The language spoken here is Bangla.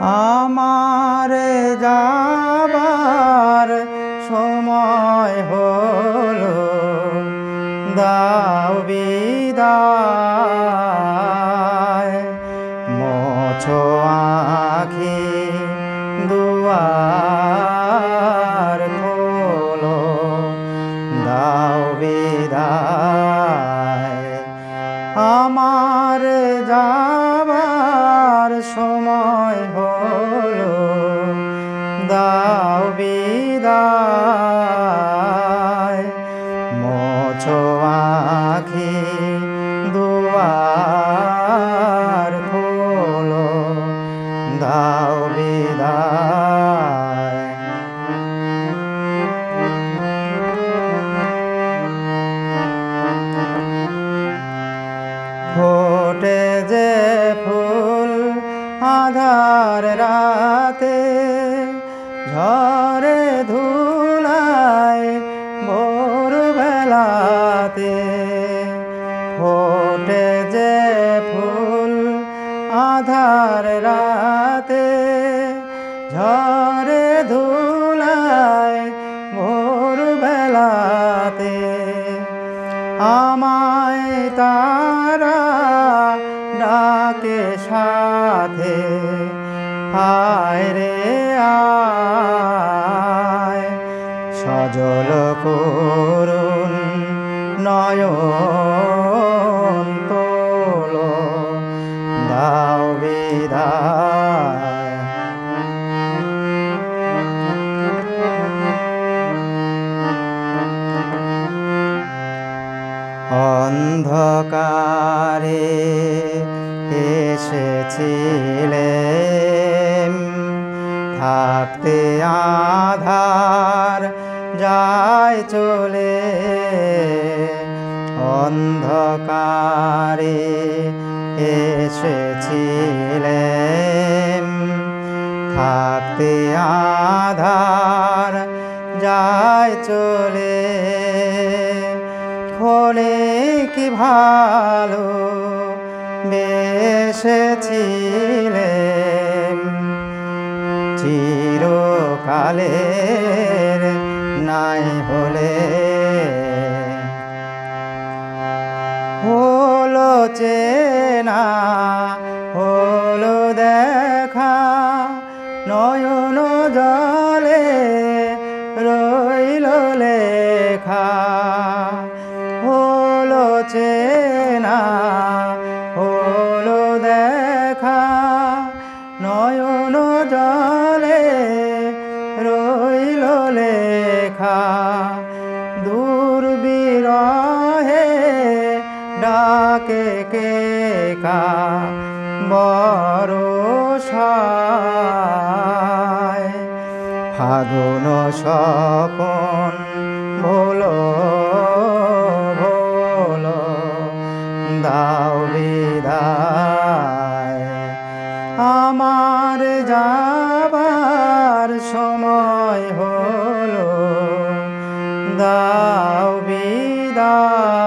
আমার যাবার সময় হলো। দাও বিদায়। মোছো আখি দুয়ার খোলো। দাও বিদায়। আমার যাবার সময় বিদায়। মোছো আখি দুয়ার খোলো দাও বিদায়। ফোটে যে ফুল আধার রাতে ঝরে ধুলায় ভোর বেলাতে ফোটে যে ফুল আধার রাতে ঝরে ধুলায় ভোর বেলাতে আমায় তারা ডাকে সাথে। আয় রে নয়ন দাও বিদায়। অন্ধকারে এসেছিলেন থাকতে আধার যায় চলে। অন্ধকারে এসেছিলেন থাকতে আধার যায় চলে খোলে কি ভালো বেসেছিলেন চিরকালের নাই হলে হলো চেনা হলো দেখা নয়ন জলে রইল লেখা হলো চেনা ডাকে কে কা বড় ফাগুন সপন ভোল ভোল, দাও আমার যাবার সময় হলো, দাও বিদায়।